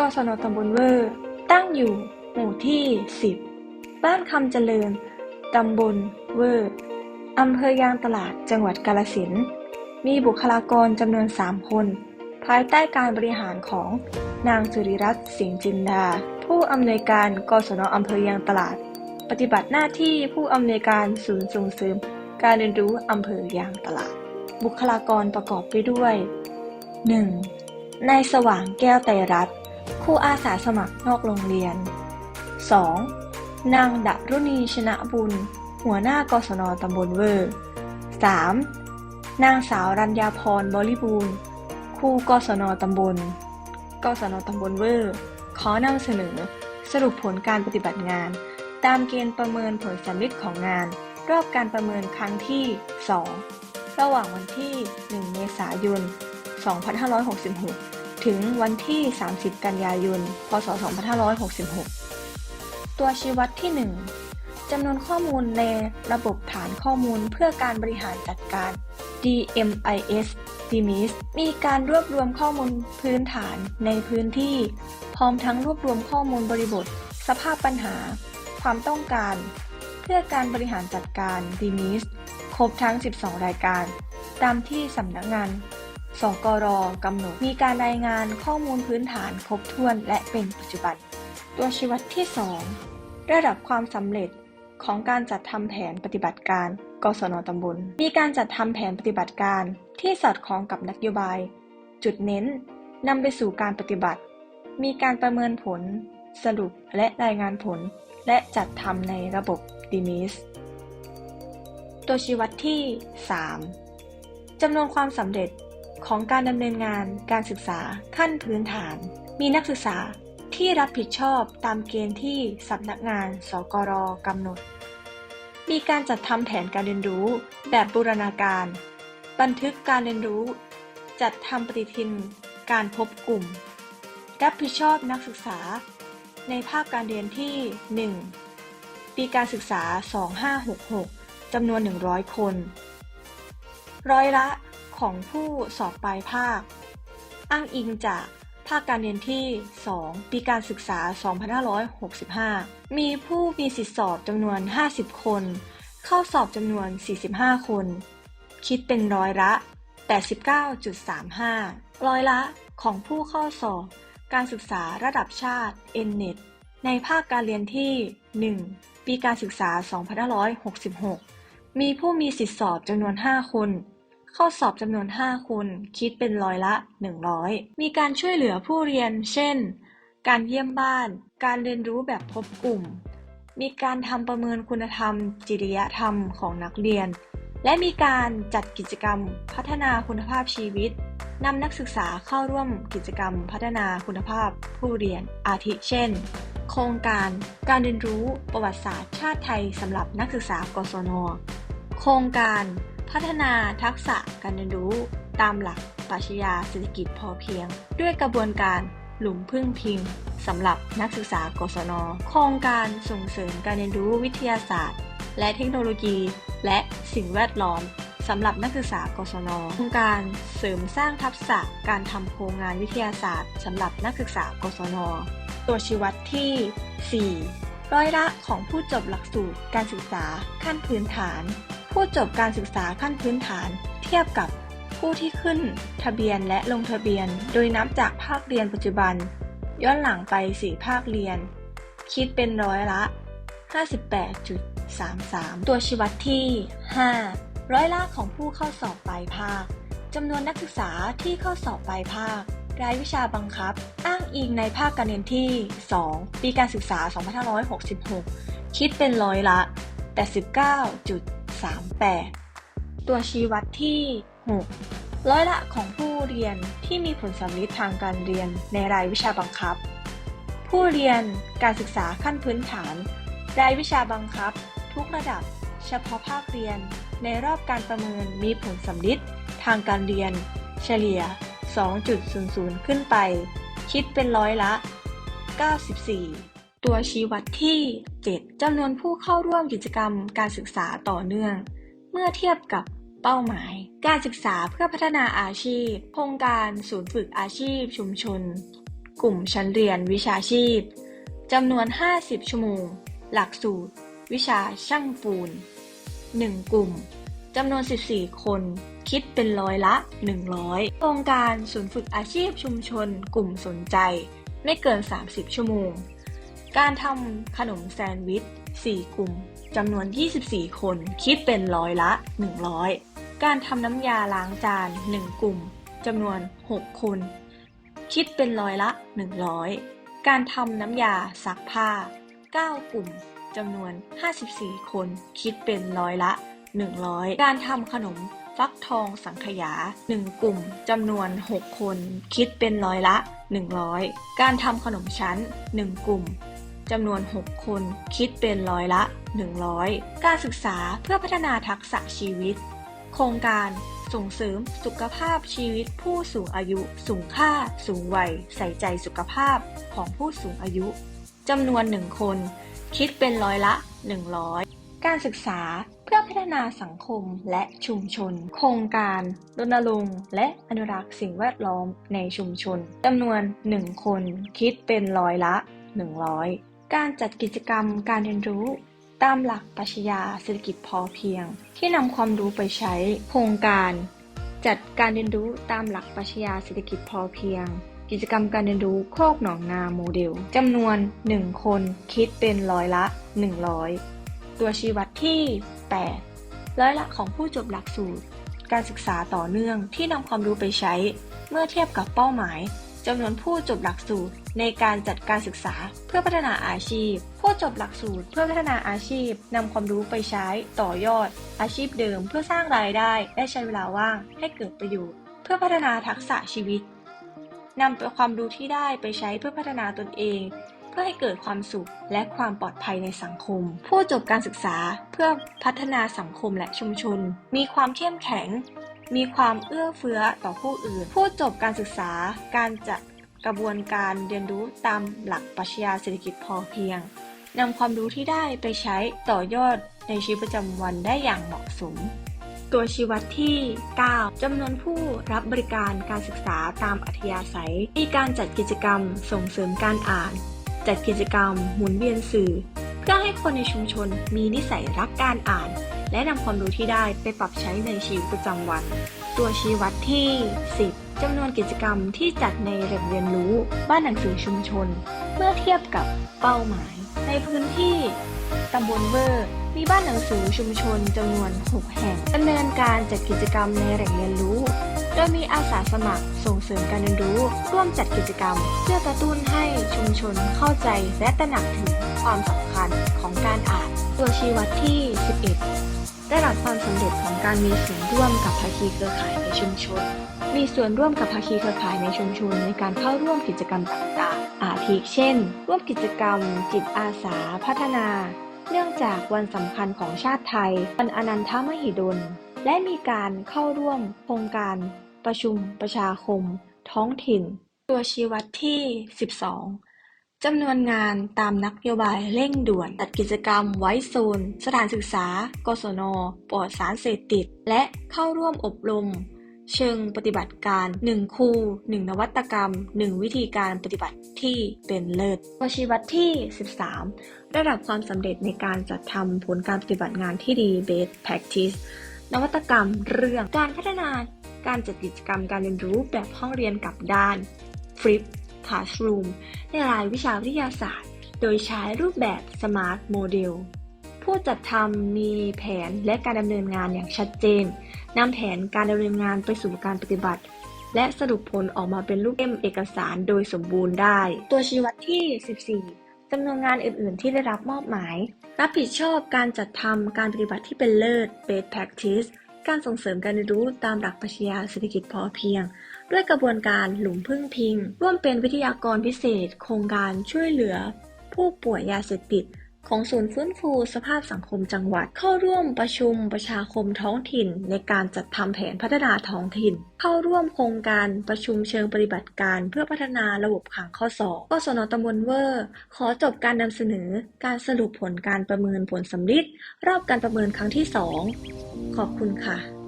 กศนตำบลเวอร์ ตั้งอยู่หมู่ที่ 10 บ้านคำเจริญ ตำบลเวอร์ อำเภอยางตลาด จังหวัดกาฬสิน มีบุคลากรจำนวน 3 คน ภายใต้การบริหารของนางสุริรัตน์สิงห์จินดา ผู้อำนวยการกศนอำเภอยางตลาด ปฏิบัติหน้าที่ผู้อำนวยการศูนย์ส่งเสริม การเรียนรู้อำเภอยางตลาด บุคลากรประกอบไปด้วย 1. นายสว่างแก้วไตรรัตน์ ครูอาสาสมัครนอกโรงเรียน 2. นางดรุณีชนะบุญ หัวหน้ากศนตำบลเวอร์ 3. นางสาวรัญญาพรบริบูรณ์ครูกศนตำบล กศนตำบลเวอร์ ขอนำเสนอ สรุปผลการปฏิบัติงาน ตามเกณฑ์ประเมินผลสำลิดของงาน รอบการประเมินครั้งที่ 2 ระหว่างวันที่ 1 เมษายน 2566 ถึงวันที่ 30 กันยายน พศ 2566 ตัวชี้วัดที่ 1จำนวนข้อมูลในระบบฐานข้อมูลเพื่อการบริหารจัดการ DMIS DMIS มีการรวบรวมข้อมูลพื้นฐานในพื้นที่ พร้อมทั้งรวบรวมข้อมูลบริบท สภาพปัญหา ความต้องการ เพื่อการบริหารจัดการ DMIS ครบทั้ง 12 รายการ ตามที่สำนักงาน สกรกำหนดมีการรายงานข้อมูลพื้นฐานครบถ้วนและเป็นปัจจุบัน ตัวชี้วัดที่ 2 ระดับความสำเร็จของการจัดทำแผนปฏิบัติการ กศนตำบล มีการจัดทำแผนปฏิบัติการที่สอดคล้องกับนโยบาย จุดเน้นนำไปสู่การปฏิบัติ มีการประเมินผล สรุปและรายงานผล และจัดทำในระบบ DMIS ตัวชี้วัดที่ 3จำนวนความสำเร็จ ของการดำเนินงานการศึกษาขั้นพื้นฐาน มีนักศึกษาที่รับผิดชอบตามเกณฑ์ที่สำนักงาน สกรกำหนด มีการจัดทำแผนการเรียนรู้แบบบูรณาการ บันทึกการเรียนรู้ จัดทำปฏิทิน การพบกลุ่ม รับผิดชอบนักศึกษา ในภาคการเรียนที่ 1 ปีการศึกษา 2566จำนวน 100 คน ร้อยละ ของผู้สอบปลายภาค อ้างอิงจากภาคการเรียนที่ 2 ปีการศึกษา 2565 มีผู้มีสิทธิสอบจำนวน 50 คน เข้าสอบจำนวน 45 คน คิดเป็นร้อยละ 89.35 ร้อยละของผู้เข้าสอบ การศึกษาระดับชาติ NNET ในภาคการเรียนที่ 1 ปีการศึกษา 2566 มีผู้มีสิทธิสอบจำนวน 5 คน ข้าสอบจำนวน 5คนคิดเป็นร้อยละ 100 มีการช่วยเหลือผู้เรียน เช่น การเยี่ยมบ้าน การเรียนรู้แบบพบกลุ่ม มีการทำประเมินคุณธรรม จริยธรรมของนักเรียน และมีการจัดกิจกรรมพัฒนาคุณภาพชีวิตนำนักศึกษาเข้าร่วมกิจกรรมพัฒนาคุณภาพผู้เรียน อาทิเช่น โครงการการเรียนรู้ประวัติศาสตร์ชาติไทยสำหรับนักศึกษากศน โครงการ พัฒนาทักษะการเรียนรู้ ตามหลักปรัชญาเศรษฐกิจพอเพียง ด้วยกระบวนการหลุมพึ่งพิงสำหรับนักศึกษากศน โครงการส่งเสริมการเรียนรู้วิทยาศาสตร์ และเทคโนโลยี และสิ่งแวดล้อมสำหรับนักศึกษากศน โครงการเสริมสร้างทักษะการทำโครงงานวิทยาศาสตร์สำหรับนักศึกษากศน ตัวชี้วัดที่ 4 ร้อยละของผู้จบหลักสูตรการศึกษาขั้นพื้นฐาน ผู้จบการศึกษาขั้นพื้นฐาน เทียบกับผู้ที่ขึ้นทะเบียนและลงทะเบียน โดยนับจากภาคเรียนปัจจุบัน ย้อนหลังไป 4 ภาคเรียน คิดเป็นร้อยละ 58.33 ตัวชี้วัดที่ 5 ร้อยละของผู้เข้าสอบปลายภาคจำนวนนักศึกษาที่เข้าสอบปลายภาค รายวิชาบังคับ อ้างอิงในภาคการเรียนที่ 2 ปีการศึกษา 2566 คิดเป็นร้อยละ 38 ตัวชี้วัดที่ 6 ร้อยละของผู้เรียนที่มีผลสำลิดทางการเรียนในรายวิชาบังคับ ผู้เรียนการศึกษาขั้นพื้นฐาน รายวิชาบังคับ ทุกระดับ เฉพาะภาคเรียน ในรอบการประเมินมีผลสำลิดทางการเรียน เฉลี่ย 2.00 ขึ้นไป คิดเป็นร้อยละ 94 ตัวชี้วัดที่ 7 จำนวนผู้เข้าร่วมกิจกรรมการศึกษาต่อเนื่อง เมื่อเทียบกับเป้าหมาย การศึกษาเพื่อพัฒนาอาชีพ โครงการศูนย์ฝึกอาชีพชุมชน กลุ่มชั้นเรียนวิชาชีพ จำนวน 50 ชั่วโมง หลักสูตร วิชาช่างปูน 1 กลุ่ม จำนวน 14 คน คิดเป็นร้อยละ 100 โครงการศูนย์ฝึกอาชีพชุมชน กลุ่มสนใจ ไม่เกิน 30 ชั่วโมง การทำขนมแซนด์วิช 4 กลุ่มจำนวน 24 คน คิดเป็นร้อยละ 100 การทำน้ำยาล้างจาน 1 กลุ่มจำนวน 6 คน คิดเป็นร้อยละ 100 การทำน้ำยาซักผ้า 9 กลุ่มจำนวน 54 คน คิดเป็นร้อยละ 100 การทำขนมฟักทองสังขยา 1 กลุ่มจำนวน 6 คน คิดเป็นร้อยละ 100 การทำขนมชั้น 1 กลุ่ม จำนวน 6 คน คิดเป็นร้อยละ 100 การศึกษาเพื่อพัฒนาทักษะชีวิต โครงการส่งเสริมสุขภาพชีวิตผู้สูงอายุ สูงค่า สูงวัย ใส่ใจสุขภาพของผู้สูงอายุจำนวนหนึ่งคน คิดเป็นร้อยละ 100การศึกษาเพื่อพัฒนาสังคมและชุมชน โครงการรณรงค์และอนุรักษ์สิ่งแวดล้อมในชุมชนจำนวน 1 คนคิดเป็นร้อยละ 100 การจัดกิจกรรมการเรียนรู้ ตามหลักปรัชญาเศรษฐกิจพอเพียง ที่นำความรู้ไปใช้ โครงการ จัดการเรียนรู้ตามหลักปรัชญาเศรษฐกิจพอเพียง กิจกรรมการเรียนรู้โคกหนองนาโมเดลจำนวน 1 คนคิดเป็นร้อยละ 100 ตัวชี้วัดที่ 8 ร้อยละของผู้จบหลักสูตร การศึกษาต่อเนื่องที่นำความรู้ไปใช้ เมื่อเทียบกับเป้าหมายจำนวนผู้จบหลักสูตร ในการจัดการศึกษาเพื่อพัฒนาอาชีพ ผู้จบหลักสูตร เพื่อพัฒนาอาชีพนำความรู้ไปใช้ต่อยอด อาชีพเดิม เพื่อสร้างรายได้และใช้เวลาว่างให้เกิดประโยชน์ เพื่อพัฒนาทักษะชีวิตนำความรู้ที่ได้ไปใช้เพื่อพัฒนาตนเอง เพื่อให้เกิดความสุขและความปลอดภัยในสังคม ผู้จบการศึกษาเพื่อพัฒนาสังคมและชุมชน มีความเข้มแข็งมีความเอื้อเฟื้อต่อผู้อื่น ผู้จบการศึกษา การจัด กระบวนการเรียนรู้ตามหลักปรัชญาเศรษฐกิจพอเพียงนำความรู้ที่ได้ไปใช้ต่อยอดในชีวิตประจำวันได้อย่างเหมาะสม ตัวชี้วัดที่ 9 จำนวนผู้รับบริการการศึกษาตามอัธยาศัย มีการจัดกิจกรรมส่งเสริมการอ่าน จัดกิจกรรมหมุนเวียนสื่อ เพื่อให้คนในชุมชนมีนิสัยรักการอ่าน และนำความรู้ที่ได้ไปปรับใช้ในชีวิตประจำวัน ตัวชี้วัดที่ 10 จำนวนกิจกรรมที่จัดในแหล่งเรียนรู้บ้านหนังสือชุมชน เมื่อเทียบกับเป้าหมาย ในพื้นที่ตำบลเวอร์มีบ้านหนังสือชุมชนจำนวน 6 แห่งดำเนินการจัดกิจกรรมในแหล่งเรียนรู้ โดยมีอาสาสมัครส่งเสริมการเรียนรู้ ร่วมจัดกิจกรรม เพื่อกระตุ้นให้ชุมชนเข้าใจและตระหนักถึงความสำคัญของการอ่าน ตัวชี้วัดที่ 11ระดับความสำเร็จของการมีส่วนร่วมกับภาคีเครือข่ายในชุมชน มีส่วนร่วมกับภาคีเครือข่ายในชุมชนในการเข้าร่วมกิจกรรมต่างๆ อาทิเช่น ร่วมกิจกรรม จิตอาสา พัฒนา เนื่องจากวันสำคัญของชาติไทย วันอนันทมหิดล และมีการเข้าร่วมโครงการ ประชุม ประชาคม ท้องถิ่น ตัวชี้วัดที่ 12จำนวนงานตามนักโยบายเร่งด่วน จัดกิจกรรมไว้โซน สถานศึกษา กศน ปลอดสารเสพติด และเข้าร่วมอบรม เชิงปฏิบัติการ 1ครู1นวัตกรรม 1 วิธีการปฏิบัติที่เป็นเลิศวชีวัตที่ 13 ระดับความสำเร็จในการจัดทำผลการปฏิบัติงานที่ดี Best Practice นวัตกรรมเรื่องการพัฒนาการจัดกิจกรรมการเรียนรู้แบบห้องเรียนกับด้าน Flip Classroom ในรายวิชาวิทยาศาสตร์ โดยใช้รูปแบบ Smart Model ผู้จัดทำมีแผนและการดำเนินงานอย่างชัดเจน นำแผนการดำเนินงานไปสู่การปฏิบัติ และสรุปผลออกมาเป็นรูปเล่มเอกสารโดยสมบูรณ์ได้ ตัวชี้วัดที่ 14จำนวนงานอื่น ๆ ที่ได้รับมอบหมาย รับผิดชอบการจัดทำการปฏิบัติที่เป็นเลิศ Best Practice การส่งเสริมการเรียนรู้ตามหลักปรัชญาเศรษฐกิจพอเพียง ด้วยกระบวนการหลุมพึ่งพิง ร่วมเป็นวิทยากรพิเศษ โครงการช่วยเหลือ ผู้ป่วยยาเสพติด ของศูนย์ฟื้นฟูสภาพสังคมจังหวัด เข้าร่วมประชุมประชาคมท้องถิ่น ในการจัดทำแผนพัฒนาท้องถิ่น เข้าร่วมโครงการประชุมเชิงปฏิบัติการ เพื่อพัฒนาระบบขังข้อสอบกศนตำบลเวอร์ ขอจบการนำเสนอการสรุปผลการประเมินผลสำลิดรอบการประเมินครั้งที่ 2 ขอบคุณค่ะ